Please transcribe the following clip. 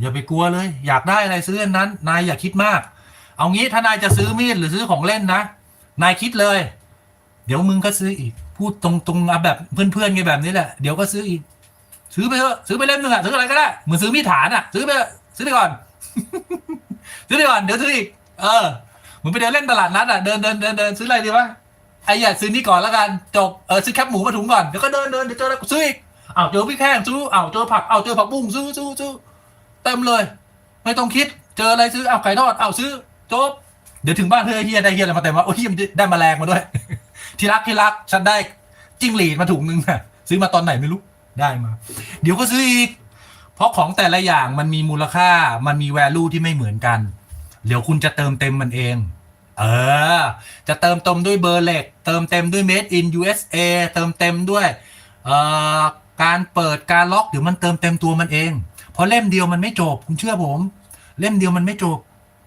อย่าไปกลัวเลย อยากได้อะไรซื้ออันนั้น นายอย่าคิดมาก เอางี้ถ้านายจะซื้อมีดหรือซื้อของเล่นนะ นายคิดเลย เดี๋ยวมึงก็ซื้ออีก พูดตรงๆเอาแบบเพื่อนๆไงแบบนี้แหละเดี๋ยวก็ซื้ออีก ซื้อไปเถอะซื้อไปเล่มหนึ่งอะซื้ออะไรก็ได้เหมือนซื้อมีดฐานอะซื้อไปเถอะซื้อไปก่อน ซื้อไปก่อนเดี๋ยวซื้ออีก เออเหมือนไปเดินเล่นตลาดนัดอะเดินเดินเดินเดินซื้ออะไรดีวะไอ้อย่าซื้อนี่ก่อนแล้วกันจบเออซื้อแคบหมูมาถุงก่อนเดี๋ยวก็เดินเดินเดี๋ยวเจออะไรก็ซื้ออีกอ้าวเจอพริกแห้งซื้ออ้าวเจอผักอ้าวเจอผักบุ้งซื้อซื้อซื้อ เต็มเลย ไม่ต้องคิดเจออะไรซื้อเอาไก่ทอดเอาซื้อจบเดี๋ยวถึงบ้านเธอเฮียได้เฮียอะไรมาเต็มวะโอ้ยเฮียมันได้แมลงมาด้วย ที่รักที่รักฉันได้จิ้งหรีดมาถุงนึงน่ะซื้อมาตอนไหนไม่รู้ได้มา เดี๋ยวก็ซื้ออีก เพราะของแต่ละอย่างมันมีมูลค่ามันมี value ที่ไม่เหมือนกัน เดี๋ยวคุณจะเติมเต็มมันเอง เออ จะเติมเต็มด้วยเบอร์เหล็ก เติมเต็มด้วย made in USA เติมเต็มด้วย เอ่อ การเปิดการล็อกเดี๋ยวมันเติมเต็มตัวมันเอง เพราะเล่มเดียวมันไม่จบ คุณเชื่อผม เล่มเดียวมันไม่จบ